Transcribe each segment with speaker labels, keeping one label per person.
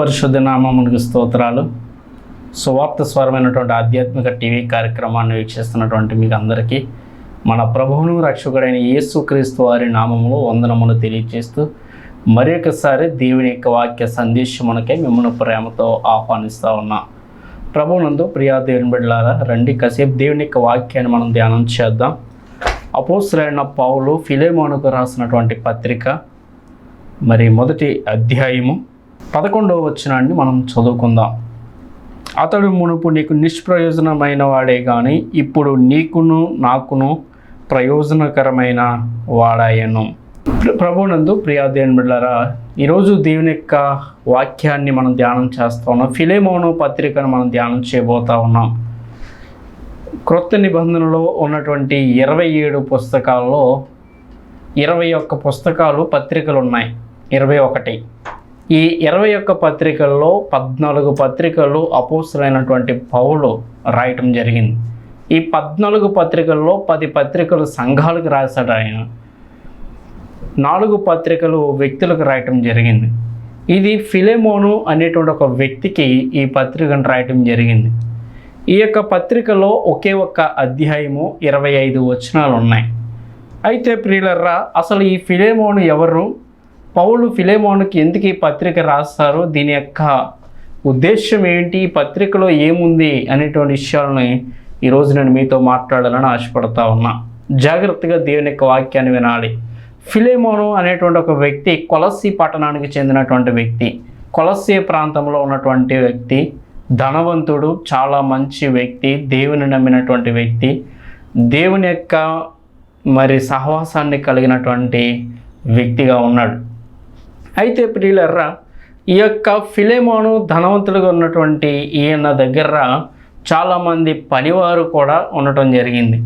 Speaker 1: పరిశుద్ధ నామమునికి స్తోత్రాలు. సువార్త స్వరమైనటువంటి ఆధ్యాత్మిక టీవీ కార్యక్రమాన్ని వీక్షిస్తున్నటువంటి మీకు అందరికీ మన ప్రభువును రక్షకుడైన యేసుక్రీస్తు వారి నామములు వందనమును తెలియజేస్తూ మరి ఒకసారి దేవుని యొక్క వాక్య సందేశమునకే మిమ్మల్ని ప్రేమతో ఆహ్వానిస్తూ ఉన్నా. ప్రభునందు ప్రియా దేవుని బిడ్డలారా రండి కసేపు దేవుని యొక్క వాక్యాన్ని మనం ధ్యానం చేద్దాం. అపోసులైన పావులు ఫిలేమోనుకు రాసినటువంటి పత్రిక మరి మొదటి అధ్యాయము. పదకొండవ వచనాన్ని మనం చదువుకుందాం. అతడు మునుపు నీకు నిష్ప్రయోజనమైన వాడే కానీ ఇప్పుడు నీకును నాకును ప్రయోజనకరమైన వాడాయను. ప్రభునందు ప్రియా దేవుని ఈరోజు దేవుని యొక్క వాక్యాన్ని మనం ధ్యానం చేస్తూ ఉన్నాం. ఫిలేమోను పత్రికను మనం ధ్యానం చేయబోతా ఉన్నాం. క్రొత్త నిబంధనలో ఉన్నటువంటి ఇరవై ఏడు పుస్తకాల్లో ఇరవై ఒక్క పుస్తకాలు పత్రికలు ఉన్నాయి ఇరవై ఒకటి. ఈ ఇరవై ఒక్క పత్రికల్లో పద్నాలుగు పత్రికలు అపోసులైనటువంటి పౌలు రాయటం జరిగింది. ఈ పద్నాలుగు పత్రికల్లో పది పత్రికలు సంఘాలకు రాశాడు ఆయన. నాలుగు పత్రికలు వ్యక్తులకు రాయటం జరిగింది. ఇది ఫిలెమోను అనేటువంటి ఒక వ్యక్తికి ఈ పత్రికను రాయటం జరిగింది. ఈ యొక్క పత్రికలో ఒకే ఒక్క అధ్యాయము ఇరవై ఐదు వచనాలు ఉన్నాయి. అయితే ప్రియులర్రా అసలు ఈ ఫిలేమోను ఎవరు? పౌలు ఫిలేమోన్కి ఎందుకు ఈ పత్రిక రాస్తారు దీని యొక్క ఉద్దేశం ఏంటి ఈ పత్రికలో ఏముంది అనేటువంటి విషయాలని ఈరోజు నేను మీతో మాట్లాడాలని ఆశపడతా ఉన్నా. జాగ్రత్తగా దేవుని యొక్క వాక్యాన్ని వినాలి. ఫిలేమోను అనేటువంటి ఒక వ్యక్తి కొలసి పట్టణానికి చెందినటువంటి వ్యక్తి కొలసి ప్రాంతంలో ఉన్నటువంటి వ్యక్తి ధనవంతుడు చాలా మంచి వ్యక్తి దేవుని నమ్మినటువంటి వ్యక్తి దేవుని యొక్క మరి సహవాసాన్ని కలిగినటువంటి వ్యక్తిగా ఉన్నాడు. అయితే ప్రియులర్రా ఈ యొక్క ఫిలేమోను ధనవంతులుగా ఉన్నటువంటి ఈయన దగ్గర చాలామంది పనివారు కూడా ఉండటం జరిగింది.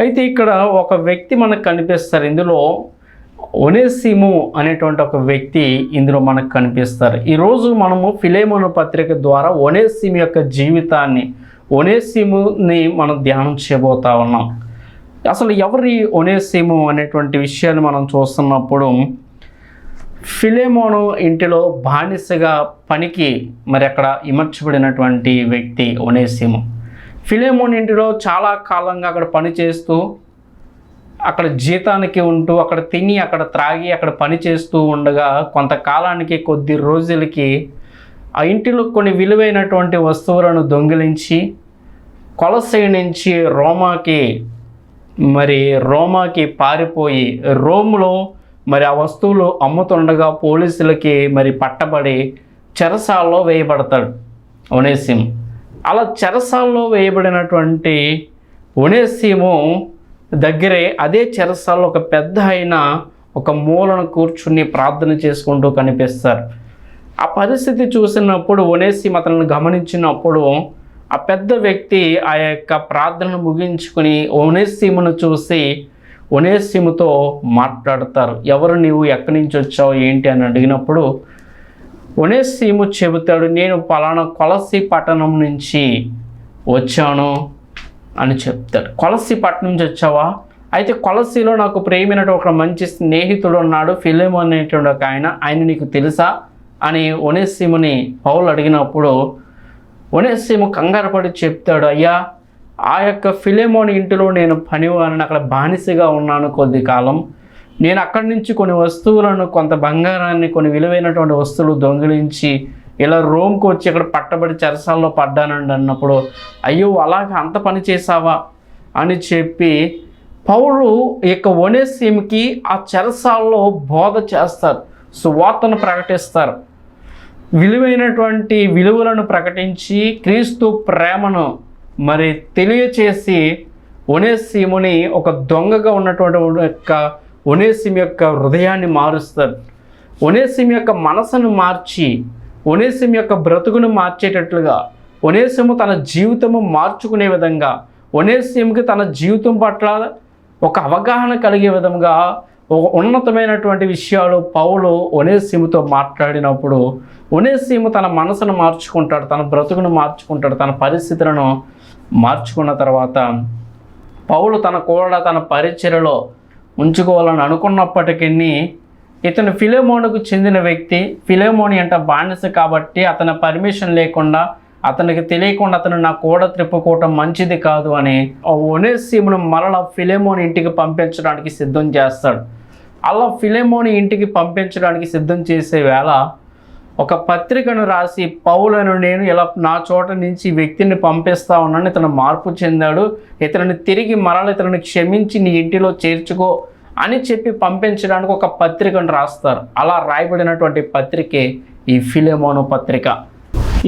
Speaker 1: అయితే ఇక్కడ ఒక వ్యక్తి మనకు కనిపిస్తారు. ఇందులో ఒనేసిము అనేటువంటి ఒక వ్యక్తి ఇందులో మనకు కనిపిస్తారు. ఈరోజు మనము ఫిలేమోను పత్రిక ద్వారా ఒనేసిము యొక్క జీవితాన్ని ఒనేసిముని మనం ధ్యానం చేయబోతా ఉన్నాం. అసలు ఎవరి ఒనేసిము అనేటువంటి విషయాన్ని మనం చూస్తున్నప్పుడు ఫిలేమోను ఇంటిలో బానిసగా పనికి మరి అక్కడ ఇమర్చబడినటువంటి వ్యక్తి ఒనేసిము. ఫిలేమోన్ ఇంటిలో చాలా కాలంగా అక్కడ పనిచేస్తూ అక్కడ జీతానికి ఉంటూ అక్కడ తిని అక్కడ త్రాగి అక్కడ పని చేస్తూ ఉండగా కొంతకాలానికి కొద్ది రోజులకి ఆ ఇంటిలో కొన్ని విలువైనటువంటి వస్తువులను దొంగిలించి కొలసై నుంచి రోమాకి మరి రోమాకి పారిపోయి రోమ్లో మరి ఆ వస్తువులు అమ్ముతుండగా పోలీసులకి మరి పట్టబడి చెరసాల్లో వేయబడతాడు ఒనేసిం. అలా చెరసాల్లో వేయబడినటువంటి ఒనేసిము దగ్గరే అదే చెరసాల్లో ఒక పెద్ద అయిన ఒక మూలను కూర్చుని ప్రార్థన చేసుకుంటూ కనిపిస్తారు. ఆ పరిస్థితి చూసినప్పుడు ఒనేసిం అతను గమనించినప్పుడు ఆ పెద్ద వ్యక్తి ఆ యొక్క ప్రార్థనను ముగించుకుని ఒనేసిమును చూసి ఒనేసిముతో మాట్లాడతారు. ఎవరు నీవు ఎక్కడి నుంచి వచ్చావు ఏంటి అని అడిగినప్పుడు ఒనేసిము చెబుతాడు నేను పలానా కొలసి పట్టణం నుంచి వచ్చాను అని చెప్తాడు. కొలసి పట్టణం నుంచి వచ్చావా? అయితే కొలసిలో నాకు ప్రేమైన ఒక మంచి స్నేహితుడు ఉన్నాడు ఫిలిం అనేటువంటి ఒక ఆయన ఆయన నీకు తెలుసా? అని ఒనేసిముని పౌలు అడిగినప్పుడు ఒనేసిము కంగారు పడి చెప్తాడు అయ్యా ఆ యొక్క ఫిలేమోన్ ఇంటిలో నేను పనివారిని అక్కడ బానిసగా ఉన్నాను కొద్ది కాలం. నేను అక్కడి నుంచి కొన్ని వస్తువులను కొంత బంగారాన్ని కొన్ని విలువైనటువంటి వస్తువులు దొంగిలించి ఇలా రోమ్కి వచ్చి ఇక్కడ పట్టబడి చెరసాల్లో పడ్డానండి అన్నప్పుడు అయ్యో అలాగ అంత పని చేసావా అని చెప్పి పౌలు ఈ యొక్క ఒనేసిమ్కి ఆ చెరసాల్లో బోధ చేస్తారు సువార్తను ప్రకటిస్తారు. విలువైనటువంటి విలువలను ప్రకటించి క్రీస్తు ప్రేమను మరి తెలియచేసి ఒనేసిముని ఒక దొంగగా ఉన్నటువంటి యొక్క ఒనేసిం యొక్క హృదయాన్ని మారుస్తారు ఒనేసిం యొక్క మనసును మార్చి ఒనేసిం యొక్క బ్రతుకును మార్చేటట్లుగా ఒనేసిము తన జీవితము మార్చుకునే విధంగా ఒనేసిముకి తన జీవితం పట్ల ఒక అవగాహన కలిగే విధంగా ఒక ఉన్నతమైనటువంటి విషయాలు పౌలు ఒనేసిముతో మాట్లాడినప్పుడు ఒనేసిము తన మనసును మార్చుకుంటాడు తన బ్రతుకును మార్చుకుంటాడు తన పరిస్థితులను మార్చుకున్న తర్వాత పౌలు తన కూడా తన పరిచర్యలో ఉంచుకోవాలని అనుకున్నప్పటికీ ఇతను ఫిలేమోనుకు చెందిన వ్యక్తి. ఫిలేమోని అంట బానిస కాబట్టి అతని పర్మిషన్ లేకుండా అతనికి తెలియకుండా అతను నా కూడ త్రిప్పుకోవటం మంచిది కాదు అని ఆ ఒనేసీమును మరల ఫిలేమోని ఇంటికి పంపించడానికి సిద్ధం చేస్తాడు. అలా ఫిలేమోని ఇంటికి పంపించడానికి సిద్ధం చేసే వేళ ఒక పత్రికను రాసి పౌలను నేను ఇలా నా చోట నుంచి వ్యక్తిని పంపిస్తా ఉన్నాను ఇతను మార్పు చెందాడు ఇతను తిరిగి మరల ఇతను క్షమించి నీ ఇంటిలో చేర్చుకో అని చెప్పి పంపించడానికి ఒక పత్రికను రాస్తారు. అలా రాయబడినటువంటి పత్రికే ఈ ఫిలెమోనో పత్రిక.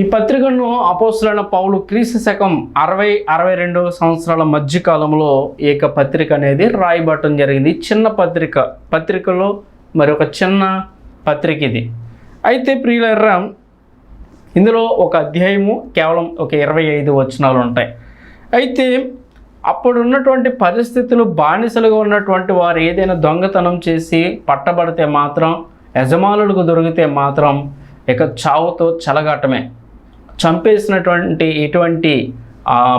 Speaker 1: ఈ పత్రికను అపోసులైన పౌలు క్రీస్తు శకం అరవై అరవై రెండు సంవత్సరాల మధ్య కాలంలో పత్రిక అనేది రాయబడటం జరిగింది. చిన్న పత్రిక పత్రికలో మరి ఒక చిన్న పత్రిక ఇది. అయితే ప్రియులర్రా ఇందులో ఒక అధ్యాయము కేవలం ఒక ఇరవై ఐదు వచనాలు ఉంటాయి. అయితే అప్పుడు ఉన్నటువంటి పరిస్థితులు బానిసలుగా ఉన్నటువంటి వారు ఏదైనా దొంగతనం చేసి పట్టబడితే మాత్రం యజమానులకు దొరికితే మాత్రం ఇక చావుతో చెలగాటమే. చంపేసినటువంటి ఎటువంటి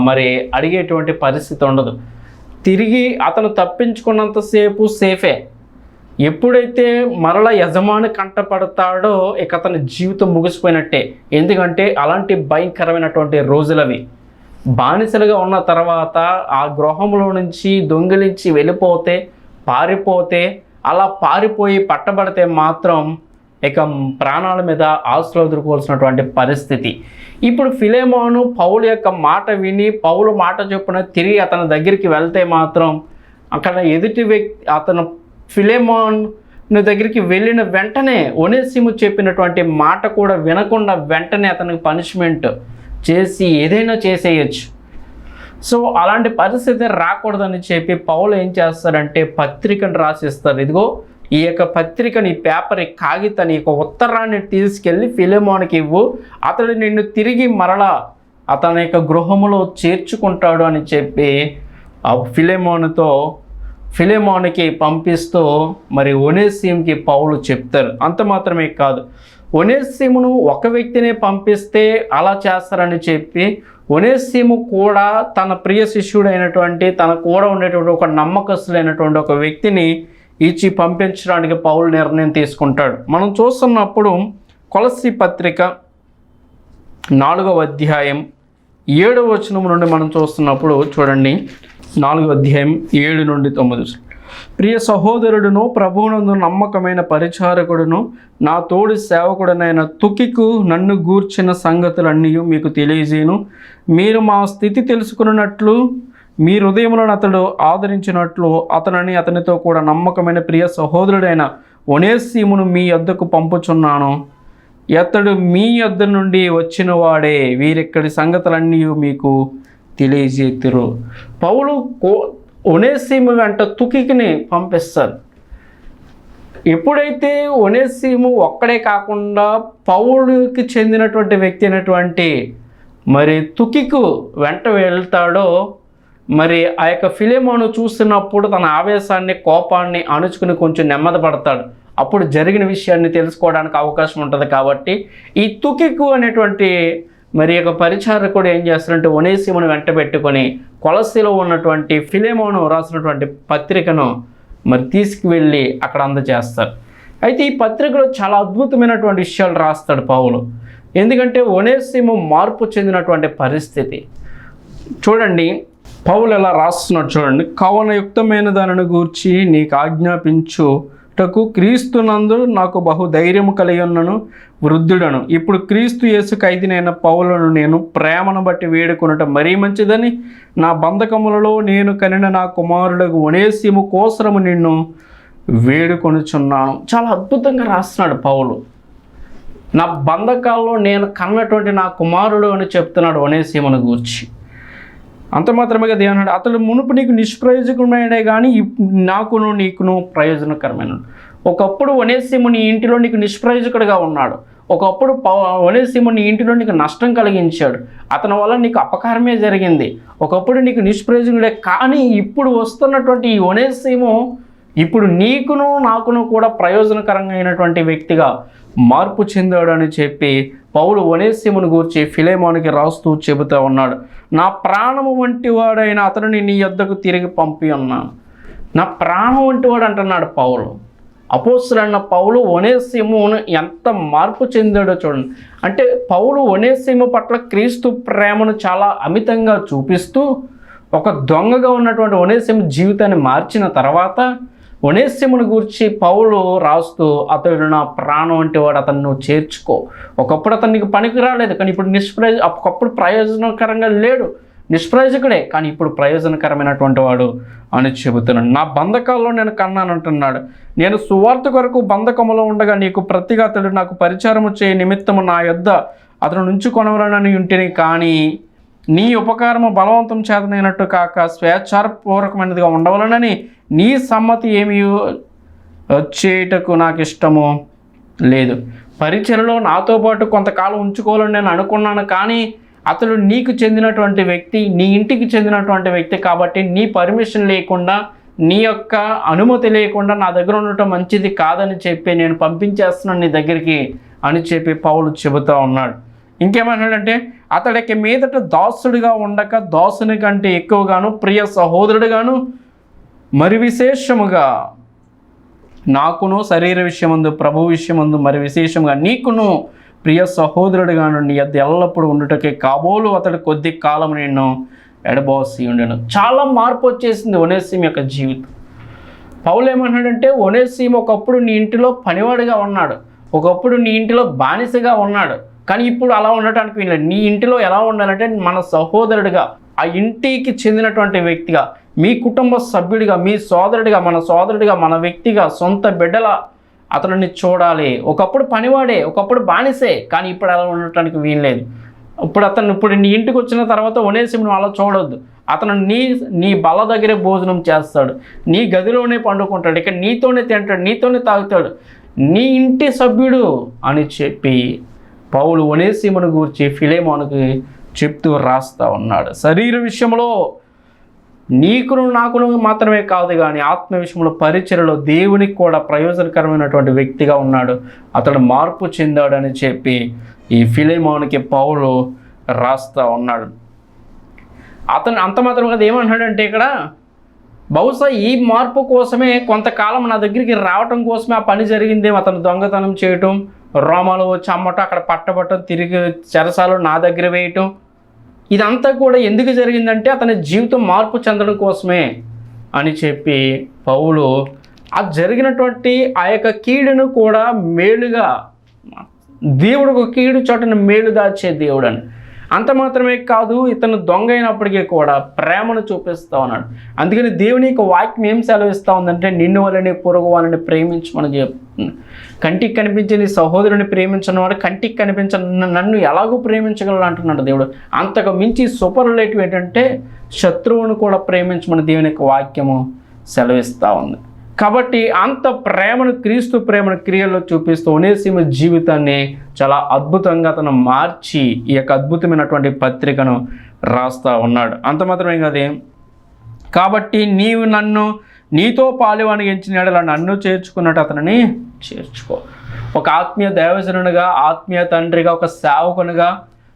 Speaker 1: మరి అడిగేటువంటి పరిస్థితి ఉండదు. తిరిగి అతను తప్పించుకున్నంతసేపు సేఫే. ఎప్పుడైతే మరల యజమాని కంటపడతాడో ఇక అతని జీవితం ముగిసిపోయినట్టే. ఎందుకంటే అలాంటి భయంకరమైనటువంటి రోజులవి. బానిసలుగా ఉన్న తర్వాత ఆ గృహంలో నుంచి దొంగిలించి వెళ్ళిపోతే పారిపోతే అలా పారిపోయి పట్టబడితే మాత్రం ఇక ప్రాణాల మీద ఆస్తులు ఎదుర్కోవాల్సినటువంటి పరిస్థితి. ఇప్పుడు ఫిలేమోను పౌలు యొక్క మాట విని పౌలు మాట చొప్పున తిరిగి అతని దగ్గరికి వెళ్తే మాత్రం అక్కడ ఎదుటి వ్యక్తి అతను ఫిలేమోన్ దగ్గరికి వెళ్ళిన వెంటనే ఒనేసిము చెప్పినటువంటి మాట కూడా వినకుండా వెంటనే అతనికి పనిష్మెంట్ చేసి ఏదైనా చేసేయచ్చు. సో అలాంటి పరిస్థితి రాకూడదని చెప్పి పౌలు ఏం చేస్తారంటే పత్రికను రాసిస్తారు. ఇదిగో ఈ యొక్క పత్రికని పేపర్ ఈ కాగితాన్ని ఈ యొక్క ఉత్తరాన్ని తీసుకెళ్ళి ఫిలేమోన్కి ఇవ్వు. అతడు నిన్ను తిరిగి మరలా అతని యొక్క గృహములో చేర్చుకుంటాడు అని చెప్పి ఆ ఫిలేమోన్తో ఫిలేమానికి పంపిస్తూ మరి ఒనేసీంకి పౌలు చెప్తారు. అంత మాత్రమే కాదు. ఒనేసీమును ఒక వ్యక్తినే పంపిస్తే అలా చేస్తారని చెప్పి ఒనేసీము కూడా తన ప్రియ శిష్యుడైనటువంటి తన కూడా ఉండేటువంటి ఒక నమ్మకస్తులైనటువంటి ఒక వ్యక్తిని ఇచ్చి పంపించడానికి పౌలు నిర్ణయం తీసుకుంటాడు. మనం చూస్తున్నప్పుడు కొలసి పత్రిక నాలుగవ అధ్యాయం ఏడవ వచనం నుండి మనం చూస్తున్నప్పుడు చూడండి. నాలుగు అధ్యాయం ఏడు నుండి తొమ్మిది. ప్రియ సహోదరుడును ప్రభువునందు నమ్మకమైన పరిచారకుడును నా తోడి సేవకుడనైన తుకికు నన్ను గూర్చిన సంగతులన్నీ మీకు తెలియజేయను. మీరు మా స్థితి తెలుసుకున్నట్లు మీ హృదయములను అతడు ఆదరించినట్లు అతనని అతనితో కూడా నమ్మకమైన ప్రియ సహోదరుడైన ఒనేసీమును మీ యొద్దకు పంపుచున్నాను. అతడు మీ యొద్ద నుండి వచ్చిన వాడే వీరిక్కడి సంగతులన్నీ మీకు తెలియజేతురు. పౌలు కో ఒనేసీము వెంట తుకికిని పంపిస్తారు ఎప్పుడైతే ఒనేసీము ఒక్కడే కాకుండా పౌలుకి చెందినటువంటి వ్యక్తి అయినటువంటి మరి తుకికు వెంట వెళ్తాడో మరి ఆ యొక్క ఫిలిమోను చూస్తున్నప్పుడు తన ఆవేశాన్ని కోపాన్ని అణుచుకుని కొంచెం నెమ్మదపడతాడు అప్పుడు జరిగిన విషయాన్ని తెలుసుకోవడానికి అవకాశం ఉంటుంది కాబట్టి ఈ తుకికు అనేటువంటి మరి యొక్క పరిచారకుడు ఏం చేస్తారంటే ఒనేసిమును వెంట పెట్టుకొని కొలసిలో ఉన్నటువంటి ఫిలేమోను రాసినటువంటి పత్రికను మరి తీసుకువెళ్ళి అక్కడ అందజేస్తారు. అయితే ఈ పత్రికలో చాలా అద్భుతమైనటువంటి విషయాలు రాస్తాడు పౌలు. ఎందుకంటే ఒనేసిము మార్పు చెందినటువంటి పరిస్థితి. చూడండి పౌలు ఎలా రాస్తున్నాడు చూడండి. కవనయుక్తమైన దానిని గూర్చి నీకు ఆజ్ఞాపించు. ఆజ్ఞాపించుటకు క్రీస్తునందు నాకు బహు ధైర్యము కలిగి వృద్ధుడను. ఇప్పుడు క్రీస్తు యేసు ఖైదీనైన పౌలను నేను ప్రేమను బట్టి వేడుకొనుట మరీ మంచిదని నా బంధకములలో నేను కనిన నా కుమారుడు ఒనేసిము కోసరము నిన్ను వేడుకొనుచున్నాను. చాలా అద్భుతంగా రాస్తున్నాడు పౌలు. నా బంధకాల్లో నేను కన్నటువంటి నా కుమారుడు అని చెప్తున్నాడు ఒనేసీమను గూర్చి. అంత మాత్రమే కదా అన్నాడు అతడు మునుపు నీకు నిష్ప్రయోజకమైనడే కానీ ఇప్- నాకును నీకును ప్రయోజనకరమైన ఒకప్పుడు ఒనేసిము నీ ఇంటిలో నీకు నిష్ప్రయోజకుడిగా ఉన్నాడు. ఒకప్పుడు పౌ- నీ ఇంటిలో నీకు నష్టం కలిగించాడు. అతని వల్ల నీకు అపకారమే జరిగింది. ఒకప్పుడు నీకు నిష్ప్రయోజకుడే కానీ ఇప్పుడు వస్తున్నటువంటి ఈ ఒనేసిము ఇప్పుడు నీకును నాకును కూడా ప్రయోజనకరంగా అయినటువంటి వ్యక్తిగా మార్పు చెందాడు అని చెప్పి పౌలు ఒనేసిమును గూర్చి ఫిలేమోనికి రాస్తూ చెబుతూ ఉన్నాడు. నా ప్రాణము వంటి వాడైన అతనిని నీ యొద్దకు తిరిగి పంపి ఉన్నాను నా ప్రాణం వంటి వాడు అంటున్నాడు పౌలు. అపోస్తులన్న పౌలు ఒనేసిమును ఎంత మార్పు చెందాడో చూడండి. అంటే పౌలు ఒనేసిము పట్ల క్రీస్తు ప్రేమను చాలా అమితంగా చూపిస్తూ ఒక దొంగగా ఉన్నటువంటి ఒనేసిము జీవితాన్ని మార్చిన తర్వాత ఒనేసిమును గురించి పౌలు రాస్తూ అతడు నా ప్రాణం అంటే వాడు అతను చేర్చుకో. ఒకప్పుడు అతను నీకు పనికి రాలేదు కానీ ఇప్పుడు నిష్ప్రయోజ ఒకప్పుడు ప్రయోజనకరంగా లేడు. నిష్ప్రయోజకుడే కానీ ఇప్పుడు ప్రయోజనకరమైనటువంటి వాడు అని చెబుతున్నాడు. నా బంధకాల్లో నేను కన్నానంటున్నాడు. నేను సువార్త కొరకు బంధకములో ఉండగా నీకు ప్రతిగా అతడు నాకు పరిచారము చేయ నిమిత్తము నా యొద్ద అతను నుంచి కొనవలనని ఉంటేనే కానీ నీ ఉపకారము బలవంతం చేతనైనట్టు కాక స్వేచ్ఛాపూర్వకమైనదిగా ఉండవలనని నీ సమ్మతి ఏమి చేయుటకు నాకు ఇష్టము లేదు. పరిచయలో నాతో పాటు కొంతకాలం ఉంచుకోవాలని నేను అనుకున్నాను కానీ అతడు నీకు చెందినటువంటి వ్యక్తి నీ ఇంటికి చెందినటువంటి వ్యక్తి కాబట్టి నీ పర్మిషన్ లేకుండా నీ యొక్క అనుమతి లేకుండా నా దగ్గర ఉండటం మంచిది కాదని చెప్పి నేను పంపించేస్తున్నాను నీ దగ్గరికి అని చెప్పి పౌలు చెబుతూ ఉన్నాడు. ఇంకేమన్నాడంటే అతడికి మీదట దాసుడిగా ఉండక దాసుని కంటే ఎక్కువగాను ప్రియ సహోదరుడుగాను మరి విశేషముగా నాకును శరీర విషయమందు ప్రభు విషయమందు మరి విశేషంగా నీకును ప్రియ సహోదరుడిగాను నీ యొద్ద ఎల్లప్పుడూ ఉండుటకే కాబోలు అతడు కొద్ది కాలం నేను ఎడబోసి ఉండను. చాలా మార్పు వచ్చేసింది ఒనేసిం యొక్క జీవితం. పౌలు ఏమన్నాడంటే ఒనేసిం ఒకప్పుడు నీ ఇంటిలో పనివాడిగా ఉన్నాడు. ఒకప్పుడు నీ ఇంటిలో బానిసగా ఉన్నాడు. కానీ ఇప్పుడు అలా ఉండటానికి వీల్లేదు. నీ ఇంటిలో ఎలా ఉండాలంటే మన సహోదరుడిగా ఆ ఇంటికి చెందినటువంటి వ్యక్తిగా మీ కుటుంబ సభ్యుడిగా మీ సోదరుడిగా మన సోదరుడిగా మన వ్యక్తిగా సొంత బిడ్డల అతనిని చూడాలి. ఒకప్పుడు పనివాడే ఒకప్పుడు బానిసే కానీ ఇప్పుడు అలా ఉండటానికి వీల్లేదు. ఇప్పుడు అతను ఇప్పుడు నీ ఇంటికి వచ్చిన తర్వాత ఒనేసిమును అలా చూడొద్దు. అతను నీ నీ బల దగ్గరే భోజనం చేస్తాడు. నీ గదిలోనే పండుకుంటాడు. ఇక నీతోనే తింటాడు నీతోనే తాగుతాడు. నీ ఇంటి సభ్యుడు అని చెప్పి పౌలు ఒనేసిమును గురించి ఫిలేమోనుకి చెప్తూ రాస్తా ఉన్నాడు. శరీర విషయంలో నీకును నాకును మాత్రమే కాదు కానీ ఆత్మ విషయంలో పరిచయలో దేవునికి కూడా ప్రయోజనకరమైనటువంటి వ్యక్తిగా ఉన్నాడు. అతడు మార్పు చెందాడని చెప్పి ఈ ఫిలేమోనికి పౌలు రాస్తా ఉన్నాడు. అతను అంత మాత్రం కదా ఏమంటున్నాడంటే ఇక్కడ బహుశా ఈ మార్పు కోసమే కొంతకాలం నా దగ్గరికి రావటం కోసమే ఆ పని జరిగిందేమో అతను దొంగతనం చేయటం రోమాలు వచ్చి అమ్మటం అక్కడ పట్టబట్టం తిరిగి చెరసాలు నా దగ్గర వేయటం. ఇదంతా కూడా ఎందుకు జరిగిందంటే అతని జీవితం మార్పు చెందడం కోసమే అని చెప్పి పౌలు ఆ జరిగినటువంటి ఆ యొక్క కీడును కూడా మేలుగా దేవుడు ఒక కీడు చోటను మేలు దాచే దేవుడు అని. అంత మాత్రమే కాదు ఇతను దొంగ అయినప్పటికీ కూడా ప్రేమను చూపిస్తా ఉన్నాడు. అందుకని దేవుని యొక్క వాక్యం ఏం సెలవిస్తూ ఉందంటే నిన్ను వాళ్ళని పొరుగు వాళ్ళని ప్రేమించమని చెప్తుంది. కంటికి కనిపించని సహోదరుని ప్రేమించిన వాడు కంటికి కనిపించిన నన్ను ఎలాగో ప్రేమించగలడు అంటున్నాడు దేవుడు. అంతకు మించి సూపర్ రిలేటివ్ ఏంటంటే శత్రువును కూడా ప్రేమించమని దేవుని యొక్క వాక్యము సెలవిస్తూ ఉంది. కాబట్టి అంత ప్రేమను క్రీస్తు ప్రేమను క్రియల్లో చూపిస్తూ ఉనేసీమ జీవితాన్ని చాలా అద్భుతంగా అతను మార్చి ఈ యొక్క అద్భుతమైనటువంటి పత్రికను రాస్తా ఉన్నాడు. అంత మాత్రమే కాదే కాబట్టి నీవు నన్ను నీతో పాలువానికి ఎడల నన్ను చేర్చుకున్నట్టు అతనిని చేర్చుకో. ఒక ఆత్మీయ దేవజనునిగా ఆత్మీయ తండ్రిగా ఒక సేవకునిగా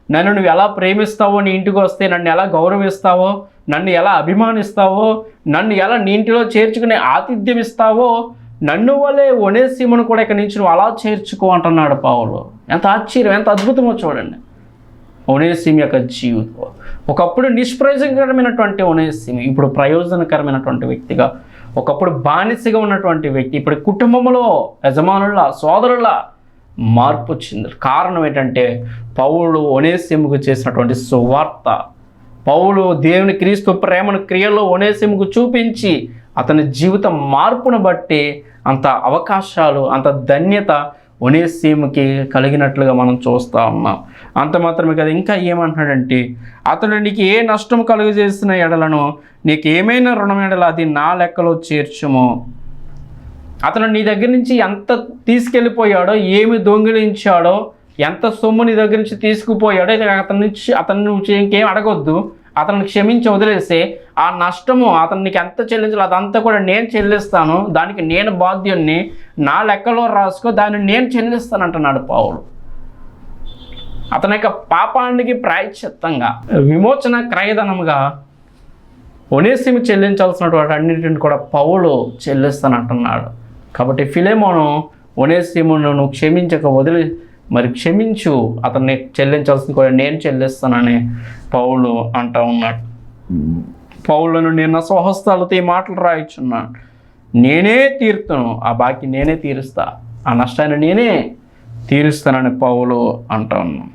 Speaker 1: నన్ను నువ్వు ఎలా ప్రేమిస్తావో నీ ఇంటికి వస్తే నన్ను ఎలా గౌరవిస్తావో నన్ను ఎలా అభిమానిస్తావో నన్ను ఎలా నీ ఇంటిలో చేర్చుకునే ఆతిథ్యం ఇస్తావో నన్ను వలే ఒనేసిమును కూడా ఇక్కడి నుంచి నువ్వు అలా చేర్చుకో అంటున్నాడు పావులు ఎంత ఆశ్చర్యం ఎంత అద్భుతమో చూడండి. ఒనేసిం యొక్క జీవితం. ఒకప్పుడు నిష్ప్రయోజనకరమైనటువంటి ఒనేసిం ఇప్పుడు ప్రయోజనకరమైనటువంటి వ్యక్తిగా ఒకప్పుడు బానిసగా ఉన్నటువంటి వ్యక్తి ఇప్పుడు కుటుంబంలో యజమానుల సోదరుల మార్పు చెంది కారణం ఏంటంటే పౌరుడు ఒనేసిముకు చేసినటువంటి సువార్త. పౌలు దేవుని క్రీస్తు ప్రేమను క్రియలో ఒనేసిముకు చూపించి అతని జీవిత మార్పును బట్టి అంత అవకాశాలు అంత ధన్యత ఒనేసీముకి కలిగినట్లుగా మనం చూస్తూ ఉన్నాం. అంత మాత్రమే కదా ఇంకా ఏమంటున్నాడంటే అతడు నీకు ఏ నష్టం కలుగజేసిన ఎడలను నీకు ఏమైనా రుణం ఎడల అది నా లెక్కలో చేర్చుము. అతను నీ దగ్గర నుంచి ఎంత తీసుకెళ్ళిపోయాడో ఏమి దొంగిలించాడో ఎంత సొమ్ము నీ దగ్గర నుంచి తీసుకుపోయాడో ఇది అతని నుంచి అతని నుంచి ఇంకేం అడగొద్దు. అతన్ని క్షమించి వదిలేస్తే ఆ నష్టము అతనికి ఎంత చెల్లించాలో అదంతా కూడా నేను చెల్లిస్తాను దానికి నేను బాధ్యుణ్ణి నా లెక్కలో రాసుకో దాన్ని నేను చెల్లిస్తాను అంటున్నాడు పావులు అతని యొక్క పాపానికి ప్రాయశ్చిత్తంగా విమోచన క్రయధనముగా ఒనేసిమి చెల్లించాల్సినటువంటి అన్నింటిని కూడా పౌలు చెల్లిస్తానంటున్నాడు. కాబట్టి ఫిలేమోను ఒనేసిమును నువ్వు క్షమించక వదిలి మరి క్షమించు అతన్ని చెల్లించాల్సింది కూడా నేను చెల్లిస్తానని పౌలు అంటా ఉన్నాడు. పౌలను నిన్న స్వహస్తాలతో ఈ మాటలు రాయిచున్నాను నేనే తీరుతాను ఆ బాకీ నేనే తీరుస్తా ఆ నష్టాన్ని నేనే తీరుస్తానని పౌలు అంటా ఉన్నాను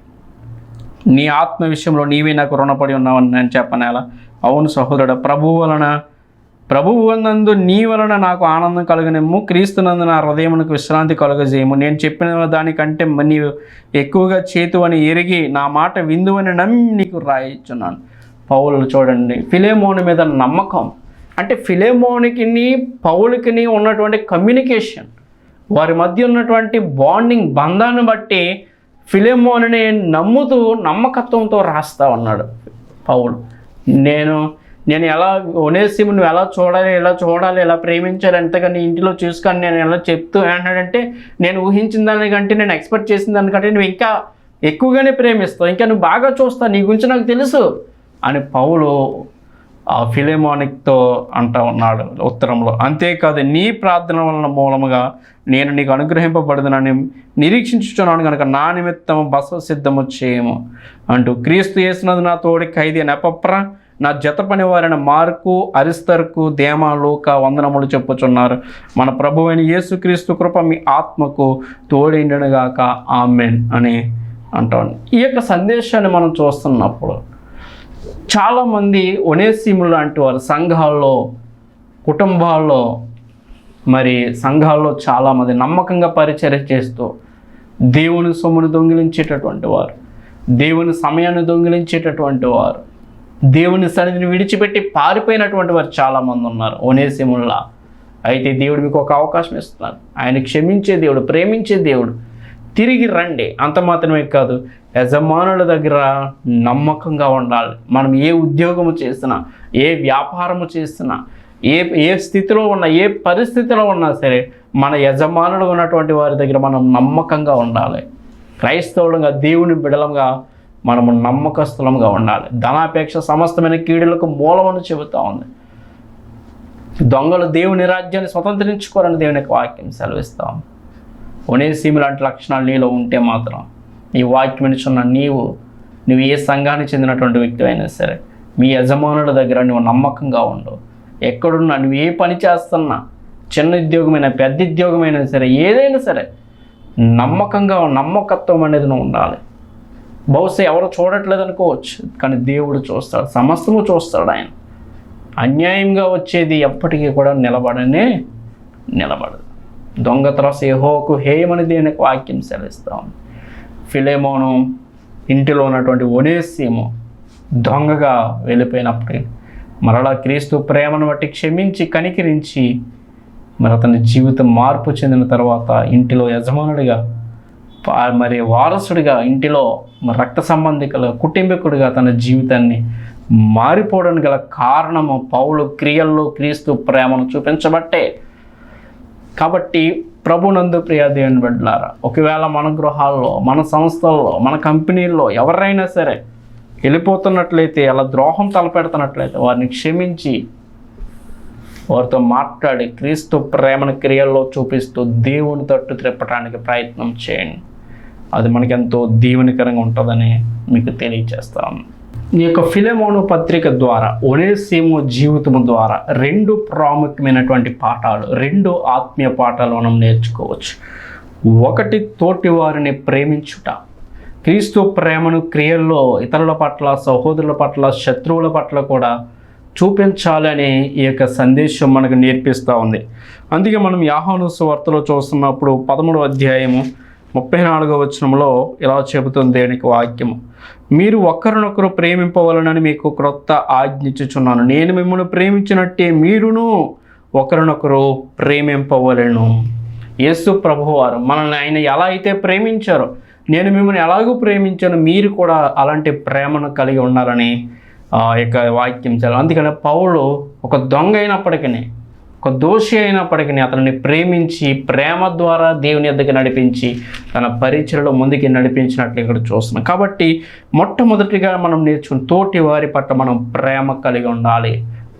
Speaker 1: నీ ఆత్మ విషయంలో నీవే నాకు రుణపడి ఉన్నావని నేను చెప్పనేలా అవును సహోదరుడు ప్రభువు వలన ప్రభువు నందు నీ వలన నాకు ఆనందం కలుగనిమ్ము క్రీస్తునందు నా హృదయమునకు విశ్రాంతి కలుగజేయము. నేను చెప్పిన దానికంటే మ- నీవు ఎక్కువగా చేతు అని ఎరిగి నా మాట విందువని నమ్మి నీకు రాయిచున్నాను. పౌలు చూడండి ఫిలేమోని మీద నమ్మకం. అంటే ఫిలేమోనికి పౌలుకిని ఉన్నటువంటి కమ్యూనికేషన్ వారి మధ్య ఉన్నటువంటి బాండింగ్ బంధాన్ని బట్టి ఫిలేమోని నమ్ముతూ నమ్మకత్వంతో రాస్తా ఉన్నాడు పౌలు. నేను నేను ఎలా ఒనేసిము నువ్వు ఎలా చూడాలి ఎలా చూడాలి ఎలా ప్రేమించాలి ఎంతగా నీ ఇంటిలో చూసుకొని నేను ఎలా చెప్తూ అంటాడంటే నేను ఊహించిన దానికంటే నేను ఎక్స్పెక్ట్ చేసిన దానికంటే నువ్వు ఇంకా ఎక్కువగానే ప్రేమిస్తావు ఇంకా నువ్వు బాగా చూస్తావు నీ గురించి నాకు తెలుసు అని పౌలు ఆ ఫిలేమానిక్తో అంటా ఉన్నాడు ఉత్తరంలో. అంతేకాదు నీ ప్రార్థన వలన మూలముగా నేను నీకు అనుగ్రహింపబడదునని నిరీక్షించుచున్నాను కనుక నా నిమిత్తం బస సిద్ధము చేయము. అంటూ క్రీస్తు చేసినది నా తోడి ఖైదీ నెపప్ర నా జత పనివారైన మార్కు అరిస్తర్కు దేమా లోక వందనములు చెప్పుచున్నారు. మన ప్రభు అయిన యేసుక్రీస్తు కృప మీ ఆత్మకు తోడైండనుగాక. ఆమెన్ అని అంటాను ఈ యొక్క సందేశాన్ని మనం చూస్తున్నప్పుడు చాలామంది ఒనేసిములు లాంటి వారు సంఘాల్లో కుటుంబాల్లో మరి సంఘాల్లో చాలామంది నమ్మకంగా పరిచర్య చేస్తూ దేవుని సొమ్మును దొంగిలించేటటువంటి వారు దేవుని సమయాన్ని దొంగిలించేటటువంటి వారు దేవుని సన్నిధిని విడిచిపెట్టి పారిపోయినటువంటి వారు చాలామంది ఉన్నారు. ఓనేసిముల్లా. అయితే దేవుడు మీకు ఒక అవకాశం ఇస్తున్నారు ఆయన క్షమించే దేవుడు ప్రేమించే దేవుడు. తిరిగి రండి. అంత మాత్రమే కాదు యజమానుల దగ్గర నమ్మకంగా ఉండాలి. మనం ఏ ఉద్యోగము చేసినా ఏ వ్యాపారము చేసినా ఏ ఏ స్థితిలో ఉన్న ఏ పరిస్థితిలో ఉన్నా సరే మన యజమానులు ఉన్నటువంటి వారి దగ్గర మనం నమ్మకంగా ఉండాలి. క్రైస్తవులుగా దేవుని బిడలంగా మనము నమ్మకస్తులంగా ఉండాలి. ధనాపేక్ష సమస్తమైన కీడులకు మూలమని చెబుతా ఉంది. దొంగలు దేవుని రాజ్యాన్ని స్వతంత్రించుకోరని దేవుని యొక్క వాక్యం సెలవిస్తాం ఒనేసీము లాంటి లక్షణాలు నీలో ఉంటే మాత్రం ఈ వాక్యం వినిచున్న నీవు నువ్వు ఏ సంఘానికి చెందినటువంటి వ్యక్తి అయినా సరే మీ యజమానుల దగ్గర నువ్వు నమ్మకంగా ఉండు. ఎక్కడున్నా నువ్వు ఏ పని చేస్తున్నా చిన్న ఉద్యోగమైనా పెద్ద ఉద్యోగమైనా సరే ఏదైనా సరే నమ్మకంగా నమ్మకత్వం అనేది నువ్వు ఉండాలి. బహుశా ఎవరు చూడట్లేదు అనుకోవచ్చు కానీ దేవుడు చూస్తాడు సమస్తము చూస్తాడు ఆయన. అన్యాయంగా వచ్చేది ఎప్పటికీ కూడా నిలబడనే నిలబడదు. దొంగ త్రాస యెహోవాకు హేయమని దేనికి వాక్యం సెలవిస్తాం ఫిలేమోను ఇంటిలో ఉన్నటువంటి ఒనేసీము దొంగగా వెళ్ళిపోయినప్పటి మరలా క్రీస్తు ప్రేమను బట్టి క్షమించి కనికరించి మరి అతని జీవితం మార్పు చెందిన తర్వాత ఇంటిలో యజమానుడిగా మరి వారసుడిగా ఇంటిలో రక్త సంబంధికుల కుటుంబీకుడిగా తన జీవితాన్ని మారిపోవడానికి గల కారణము పౌలు క్రియల్లో క్రీస్తు ప్రేమను చూపించబట్టే. కాబట్టి ప్రభునందు ప్రియ దేవుని బిడ్డలారా ఒకవేళ మన గృహాల్లో మన సంస్థల్లో మన కంపెనీల్లో ఎవరైనా సరే వెళ్ళిపోతున్నట్లయితే అలా ద్రోహం తలపెడుతున్నట్లయితే వారిని క్షమించి వారితో మాట్లాడి క్రీస్తు ప్రేమను క్రియల్లో చూపిస్తూ దేవుని తట్టు త్రిప్పటానికి ప్రయత్నం చేయండి. అది మనకి ఎంతో దీవెనకరంగా ఉంటుందని మీకు తెలియచేస్తాను ఈ యొక్క ఫిలెమోను పత్రిక ద్వారా ఒనేసేమో జీవితం ద్వారా రెండు ప్రాముఖ్యమైనటువంటి పాఠాలు రెండు ఆత్మీయ పాఠాలు మనం నేర్చుకోవచ్చు. ఒకటి తోటి వారిని ప్రేమించుట. క్రీస్తు ప్రేమను క్రియల్లో ఇతరుల పట్ల సహోదరుల పట్ల శత్రువుల పట్ల కూడా చూపించాలని ఈ యొక్క సందేశం మనకు నేర్పిస్తూ ఉంది. అందుకే మనం యాహాను వార్తలో చూస్తున్నప్పుడు పదమూడు అధ్యాయము ముప్పై నాలుగవ వచనంలో ఇలా చెబుతుంది దేనికి వాక్యము మీరు ఒకరినొకరు ప్రేమింపవలనని మీకు క్రొత్త ఆజ్ఞించుచున్నాను. నేను మిమ్మల్ని ప్రేమించినట్టే మీరును ఒకరినొకరు ప్రేమింపవలను. యేసు ప్రభువారు మనల్ని ఆయన ఎలా అయితే ప్రేమించారో నేను మిమ్మల్ని ఎలాగూ ప్రేమించాను మీరు కూడా అలాంటి ప్రేమను కలిగి ఉండాలని ఆ యొక్క వాక్యం చాలా అందుకని పౌలు ఒక దొంగ అయినప్పటికీ ఒక దోషి అయినప్పటికీ అతనిని ప్రేమించి ప్రేమ ద్వారా దేవుని ఎద్దకి నడిపించి తన పరిచయలో ముందుకి నడిపించినట్లు ఇక్కడ చూస్తున్నాం. కాబట్టి మొట్టమొదటిగా మనం నేర్చుకుని తోటి వారి పట్ల మనం ప్రేమ కలిగి ఉండాలి.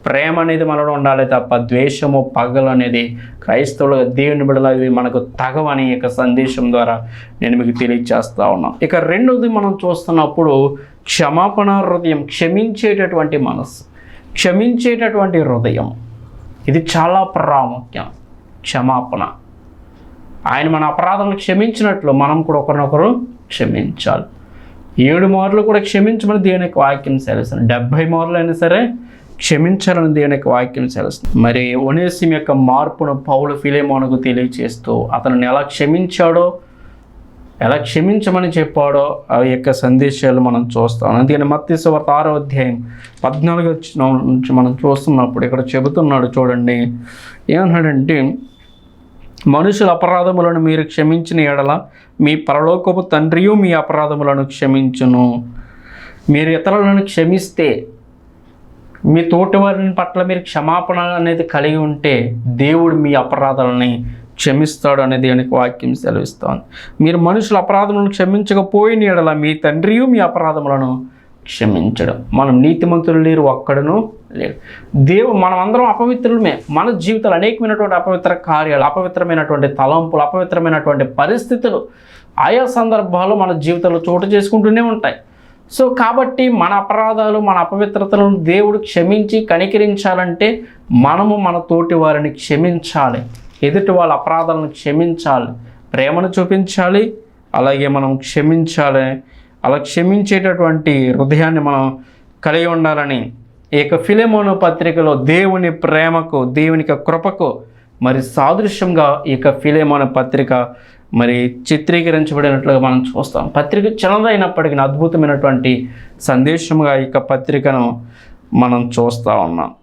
Speaker 1: ప్రేమ అనేది మనలో ఉండాలి తప్ప ద్వేషము పగలు అనేది క్రైస్తవులు దేవుని బిడల ఇవి మనకు తగవని యొక్క సందేశం ద్వారా నేను మీకు తెలియజేస్తా ఉన్నాను ఇక రెండోది మనం చూస్తున్నప్పుడు క్షమాపణ హృదయం క్షమించేటటువంటి మనసు క్షమించేటటువంటి హృదయం. ఇది చాలా ప్రాముఖ్యం. క్షమాపణ. ఆయన మన అపరాధాలను క్షమించినట్లు మనం కూడా ఒకరినొకరు క్షమించాలి. ఏడు మార్లు కూడా క్షమించమని దేవుని యొక్క వాక్యం సెలవుస్తుంది. డెబ్భై మార్లు అయినా సరే క్షమించాలని దేవుని యొక్క వాక్యం సెలవుస్తుంది. మరి ఒనేసిం యొక్క మార్పును పౌలు ఫిలేమోనకు తెలియచేస్తూ అతను ఎలా క్షమించాడో ఎలా క్షమించమని చెప్పాడో ఆ యొక్క సందేశాలు మనం చూస్తాం. అందుకని మత్స్య వార్త ఆరో అధ్యాయం పద్నాలుగు నుంచి మనం చూస్తున్నప్పుడు ఇక్కడ చెబుతున్నాడు చూడండి. ఏమన్నాడంటే మనుషుల అపరాధములను మీరు క్షమించిన ఎడల మీ పరలోకపు తండ్రియు మీ అపరాధములను క్షమించును. మీరు ఇతరులను క్షమిస్తే మీ తోటి వారిని పట్ల మీరు క్షమాపణ అనేది కలిగి ఉంటే దేవుడు మీ అపరాధాలని క్షమిస్తాడు అనే దేవునికి వాక్యం సెలవిస్తోంది. మీరు మనుషుల అపరాధములను క్షమించకపోయిన ఎడల మీ తండ్రియు మీ అపరాధములను క్షమించడం. మనం నీతిమంతులు లేరు ఒక్కడను లేరు. దేవు మనం అందరం అపవిత్రులమే. మన జీవితాలు అనేకమైనటువంటి అపవిత్ర కార్యాలు అపవిత్రమైనటువంటి తలంపులు అపవిత్రమైనటువంటి పరిస్థితులు ఆయా సందర్భాలు మన జీవితంలో చోటు చేసుకుంటూనే ఉంటాయి. సో కాబట్టి మన అపరాధాలు మన అపవిత్రతలను దేవుడు క్షమించి కనికరించాలంటే మనము మన తోటి వారిని క్షమించాలి. ఎదుటి వాళ్ళ అపరాధాలను క్షమించాలి ప్రేమను చూపించాలి అలాగే మనం క్షమించాలి. అలా క్షమించేటటువంటి హృదయాన్ని మనం కలిగి ఉండాలని ఈ యొక్క ఫిలిమోను పత్రికలో దేవుని ప్రేమకు దేవుని కృపకు మరి సాదృశ్యంగా ఈ యొక్క ఫిలెమోను పత్రిక మరి చిత్రీకరించబడినట్లుగా మనం చూస్తాం. పత్రిక చిన్నదైనప్పటికీ అద్భుతమైనటువంటి సందేశంగా ఈ యొక్క పత్రికను మనం చూస్తూ ఉన్నాం.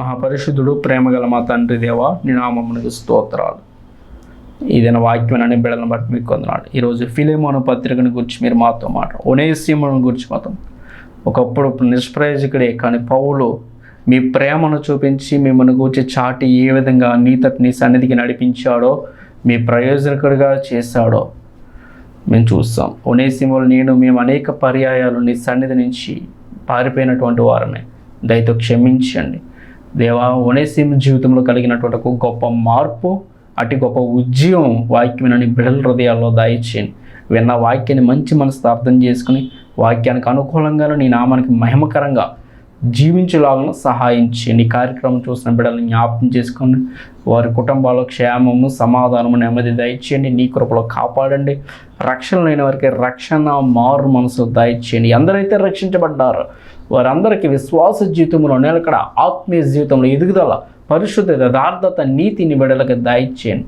Speaker 1: మహాపరిశుద్ధుడు ప్రేమగల మా తండ్రి దేవ నినామమునికి స్తోత్రాలు. ఏదైనా వాక్యం అనే బిడలను బట్టి మీకు కొందనాడు ఈరోజు ఫిలిమోను పత్రికను గురించి మీరు మాతో మాట ఒనేసిమును గురించి మాత్రం. ఒకప్పుడు నిష్ప్రయోజకుడే కానీ పౌలు మీ ప్రేమను చూపించి మిమ్మల్ని గురించి చాటి ఏ విధంగా నీత నీ సన్నిధికి నడిపించాడో మీ ప్రయోజనకుడిగా చేశాడో మేము చూస్తాం. ఒనేసిములు నేను మేము అనేక పర్యాయాలు నీ సన్నిధి నుంచి పారిపోయినటువంటి వారమే. దయతో క్షమించండి. దేవా ఒనేసిం జీవితంలో కలిగినటువంటి ఒక గొప్ప మార్పు అటు గొప్ప ఉద్యమం వాక్యమైన బిడల హృదయాల్లో దాయిచ్చేయండి. విన్న వాక్యాన్ని మంచి మనసుతో అర్థం చేసుకుని వాక్యానికి అనుకూలంగా నీ నామానికి మహిమకరంగా జీవించేలాగా సహాయం చేయండి కార్యక్రమం చూసిన బిడ్డలను జ్ఞాపకం చేసుకొని వారి కుటుంబాల్లో క్షేమము సమాధానము నెమ్మది దయచేయండి నీ కృపలో కాపాడండి. రక్షణ లేని వారికి రక్షణ మారు మనసు దయచేయండి ఎందరైతే రక్షించబడ్డారో. వారందరికీ విశ్వాస జీవితంలో నిలకడ ఆత్మీయ జీవితంలో ఎదుగుదల పరిశుద్ధ యథార్థత నీతిని బిడలకు దయచేయండి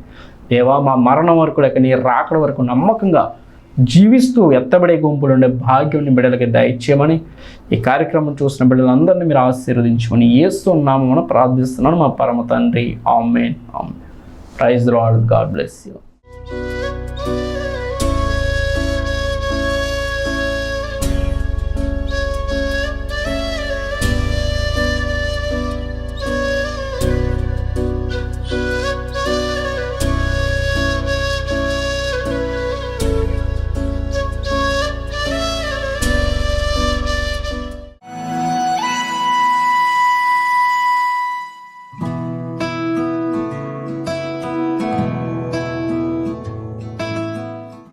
Speaker 1: దేవా మా మరణం వరకు లేక నీ రాకడ వరకు నమ్మకంగా జీవిస్తూ ఎత్తబడే గుంపులు ఉండే భాగ్యం బిడ్డలకి దయచేయమని ఈ కార్యక్రమం చూసిన బిడ్డలందరినీ మీరు ఆశీర్వదించమని ఏస్తున్నామని ప్రార్థిస్తున్నాను మా పరమ తండ్రి. Amen. Amen. Praise lord god bless you.